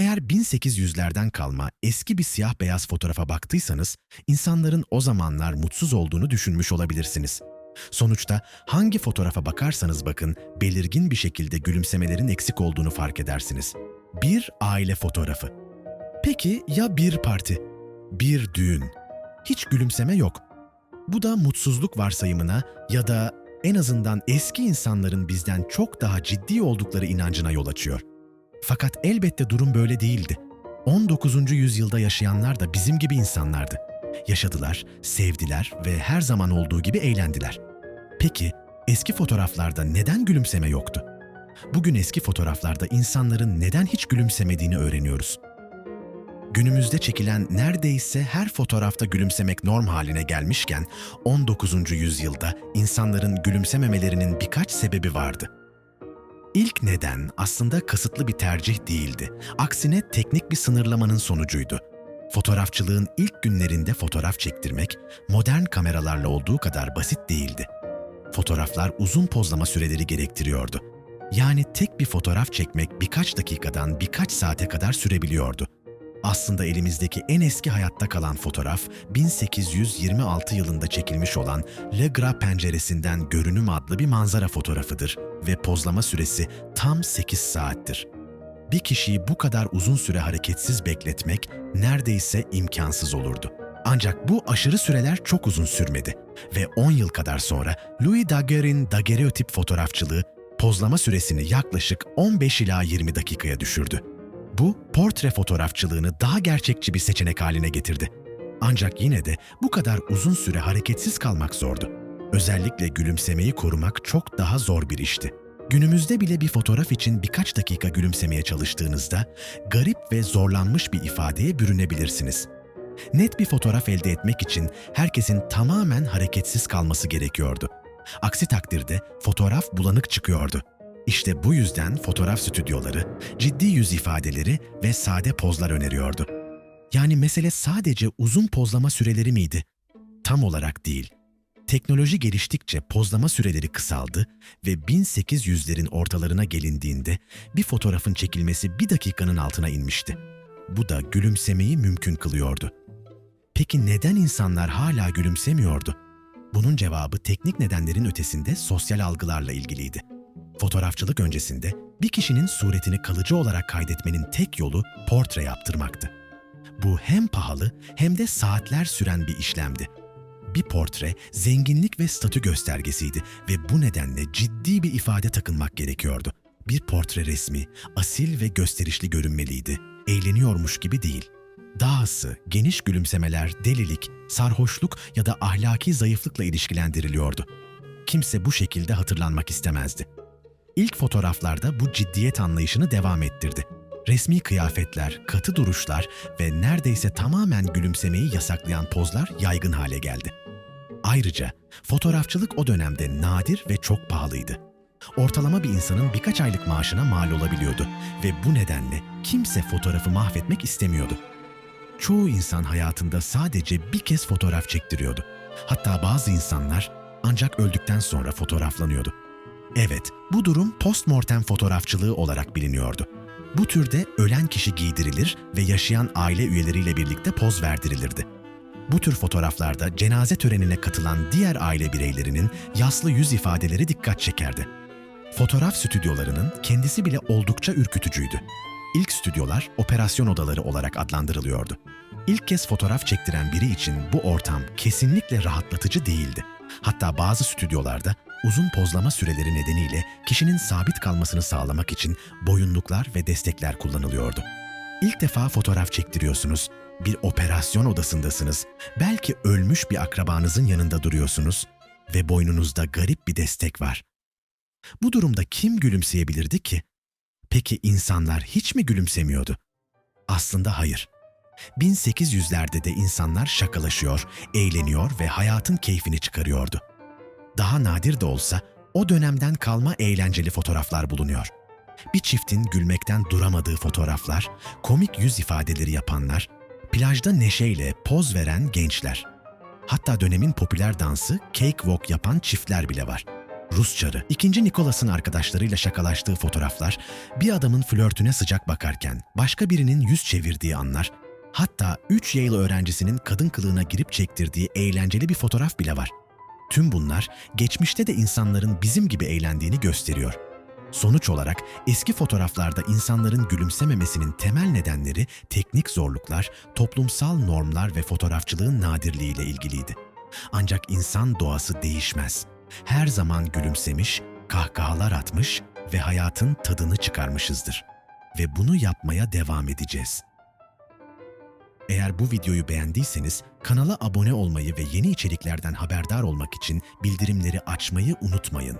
Eğer 1800'lerden kalma eski bir siyah beyaz fotoğrafa baktıysanız, insanların o zamanlar mutsuz olduğunu düşünmüş olabilirsiniz. Sonuçta hangi fotoğrafa bakarsanız bakın, belirgin bir şekilde gülümsemelerin eksik olduğunu fark edersiniz. Bir aile fotoğrafı. Peki ya bir parti? Bir düğün? Hiç gülümseme yok. Bu da mutsuzluk varsayımına ya da en azından eski insanların bizden çok daha ciddi oldukları inancına yol açıyor. Fakat elbette durum böyle değildi. 19. yüzyılda yaşayanlar da bizim gibi insanlardı. Yaşadılar, sevdiler ve her zaman olduğu gibi eğlendiler. Peki eski fotoğraflarda neden gülümseme yoktu? Bugün eski fotoğraflarda insanların neden hiç gülümsemediğini öğreniyoruz. Günümüzde çekilen neredeyse her fotoğrafta gülümsemek norm haline gelmişken 19. yüzyılda insanların gülümsememelerinin birkaç sebebi vardı. İlk neden aslında kasıtlı bir tercih değildi. Aksine teknik bir sınırlamanın sonucuydu. Fotoğrafçılığın ilk günlerinde fotoğraf çektirmek modern kameralarla olduğu kadar basit değildi. Fotoğraflar uzun pozlama süreleri gerektiriyordu. Yani tek bir fotoğraf çekmek birkaç dakikadan birkaç saate kadar sürebiliyordu. Aslında elimizdeki en eski hayatta kalan fotoğraf 1826 yılında çekilmiş olan Le Gras penceresinden görünüm adlı bir manzara fotoğrafıdır ve pozlama süresi tam 8 saattir. Bir kişiyi bu kadar uzun süre hareketsiz bekletmek neredeyse imkansız olurdu. Ancak bu aşırı süreler çok uzun sürmedi ve 10 yıl kadar sonra Louis Daguerre'in daguerreotip fotoğrafçılığı pozlama süresini yaklaşık 15 ila 20 dakikaya düşürdü. Bu, portre fotoğrafçılığını daha gerçekçi bir seçenek haline getirdi. Ancak yine de bu kadar uzun süre hareketsiz kalmak zordu. Özellikle gülümsemeyi korumak çok daha zor bir işti. Günümüzde bile bir fotoğraf için birkaç dakika gülümsemeye çalıştığınızda garip ve zorlanmış bir ifadeye bürünebilirsiniz. Net bir fotoğraf elde etmek için herkesin tamamen hareketsiz kalması gerekiyordu. Aksi takdirde fotoğraf bulanık çıkıyordu. İşte bu yüzden fotoğraf stüdyoları ciddi yüz ifadeleri ve sade pozlar öneriyordu. Yani mesele sadece uzun pozlama süreleri miydi? Tam olarak değil. Teknoloji geliştikçe pozlama süreleri kısaldı ve 1800'lerin ortalarına gelindiğinde bir fotoğrafın çekilmesi bir dakikanın altına inmişti. Bu da gülümsemeyi mümkün kılıyordu. Peki neden insanlar hala gülümsemiyordu? Bunun cevabı teknik nedenlerin ötesinde sosyal algılarla ilgiliydi. Fotoğrafçılık öncesinde bir kişinin suretini kalıcı olarak kaydetmenin tek yolu portre yaptırmaktı. Bu hem pahalı hem de saatler süren bir işlemdi. Bir portre zenginlik ve statü göstergesiydi ve bu nedenle ciddi bir ifade takınmak gerekiyordu. Bir portre resmi asil ve gösterişli görünmeliydi. Eğleniyormuş gibi değil. Dahası geniş gülümsemeler delilik, sarhoşluk ya da ahlaki zayıflıkla ilişkilendiriliyordu. Kimse bu şekilde hatırlanmak istemezdi. İlk fotoğraflarda bu ciddiyet anlayışını devam ettirdi. Resmi kıyafetler, katı duruşlar ve neredeyse tamamen gülümsemeyi yasaklayan pozlar yaygın hale geldi. Ayrıca fotoğrafçılık o dönemde nadir ve çok pahalıydı. Ortalama bir insanın birkaç aylık maaşına mal olabiliyordu ve bu nedenle kimse fotoğrafı mahvetmek istemiyordu. Çoğu insan hayatında sadece bir kez fotoğraf çektiriyordu. Hatta bazı insanlar ancak öldükten sonra fotoğraflanıyordu. Evet, bu durum postmortem fotoğrafçılığı olarak biliniyordu. Bu türde ölen kişi giydirilir ve yaşayan aile üyeleriyle birlikte poz verdirilirdi. Bu tür fotoğraflarda cenaze törenine katılan diğer aile bireylerinin yaslı yüz ifadeleri dikkat çekerdi. Fotoğraf stüdyolarının kendisi bile oldukça ürkütücüydü. İlk stüdyolar operasyon odaları olarak adlandırılıyordu. İlk kez fotoğraf çektiren biri için bu ortam kesinlikle rahatlatıcı değildi. Hatta bazı stüdyolarda uzun pozlama süreleri nedeniyle kişinin sabit kalmasını sağlamak için boyunluklar ve destekler kullanılıyordu. İlk defa fotoğraf çektiriyorsunuz, bir operasyon odasındasınız, belki ölmüş bir akrabanızın yanında duruyorsunuz ve boynunuzda garip bir destek var. Bu durumda kim gülümseyebilirdi ki? Peki insanlar hiç mi gülümsemiyordu? Aslında hayır. 1800'lerde de insanlar şakalaşıyor, eğleniyor ve hayatın keyfini çıkarıyordu. Daha nadir de olsa o dönemden kalma eğlenceli fotoğraflar bulunuyor. Bir çiftin gülmekten duramadığı fotoğraflar, komik yüz ifadeleri yapanlar, plajda neşeyle poz veren gençler. Hatta dönemin popüler dansı cakewalk yapan çiftler bile var. Rus çarı. İkinci Nikolas'ın arkadaşlarıyla şakalaştığı fotoğraflar, bir adamın flörtüne sıcak bakarken başka birinin yüz çevirdiği anlar, hatta 3 Yale öğrencisinin kadın kılığına girip çektirdiği eğlenceli bir fotoğraf bile var. Tüm bunlar geçmişte de insanların bizim gibi eğlendiğini gösteriyor. Sonuç olarak eski fotoğraflarda insanların gülümsememesinin temel nedenleri teknik zorluklar, toplumsal normlar ve fotoğrafçılığın nadirliğiyle ilgiliydi. Ancak insan doğası değişmez. Her zaman gülümsemiş, kahkahalar atmış ve hayatın tadını çıkarmışızdır. Ve bunu yapmaya devam edeceğiz. Eğer bu videoyu beğendiyseniz kanala abone olmayı ve yeni içeriklerden haberdar olmak için bildirimleri açmayı unutmayın.